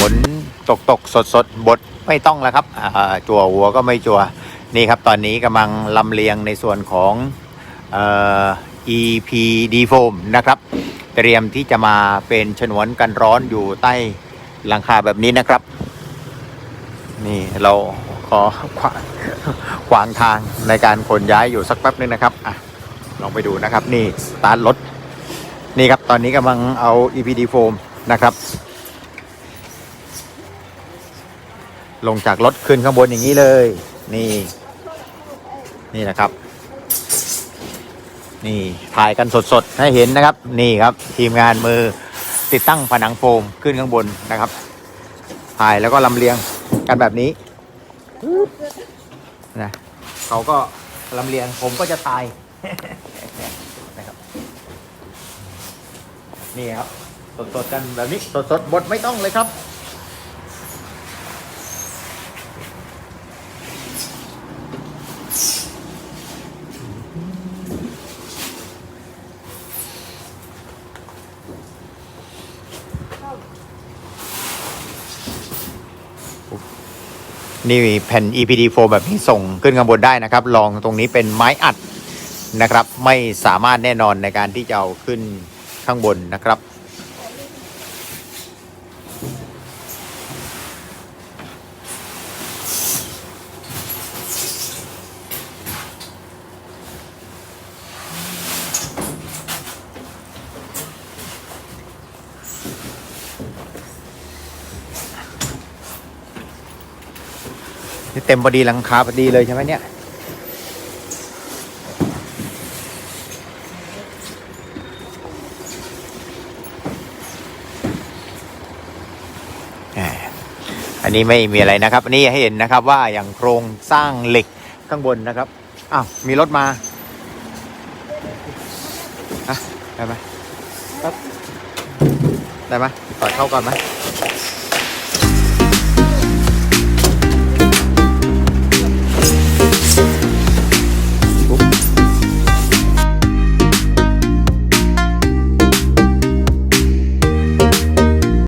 ฝนตกตกสดสดบดไม่ต้องแล้วครับจั่วหัวก็ไม่จั่วนี่ครับ ตอนนี้กำลังลำเลียงในส่วนของเอ่อ EPD foam นะครับ เตรียมที่จะมาเป็นฉนวนกันร้อนอยู่ใต้หลังคาแบบนี้นะครับ นี่เราขอขวางขวางทางในการขนย้ายอยู่สักแป๊บนึงนะครับอะลองไปดูนะครับ นี่สตาร์ทรถ นี่ครับ ตอนนี้กำลังเอา EPD foam นะครับ ลงจากรถขึ้นข้างบนอย่างนี้เลย นี่ นี่นะครับ นี่ถ่ายกันสดๆให้เห็นนะครับ นี่ครับ ทีมงานมือติดตั้งผนังโฟมขึ้นข้างบนนะครับถ่ายแล้วก็ลำเลียงกันแบบนี้นะเขาก็ลำเลียงผมก็จะตายนะครับ นี่ครับสดๆกันแบบนี้สดๆบดไม่ต้องเลยครับ นี่แผ่น EPD 4 แบบนี้ส่งขึ้นข้างบนได้นะครับ ลองตรงนี้เป็นไม้อัดนะครับ ไม่สามารถแน่นอนในการที่จะเอาขึ้นข้างบนนะครับ นี่เต็มพอดีหลังคาพอดีเลยใช่ไหมเนี่ย อันนี้ไม่มีอะไรนะครับ อันนี้ให้เห็นนะครับว่าอย่างโครงสร้างเหล็กข้างบนนะครับ อ้าว มีรถมาอะได้ไหมได้ไหมต่อยเข้าก่อนไหม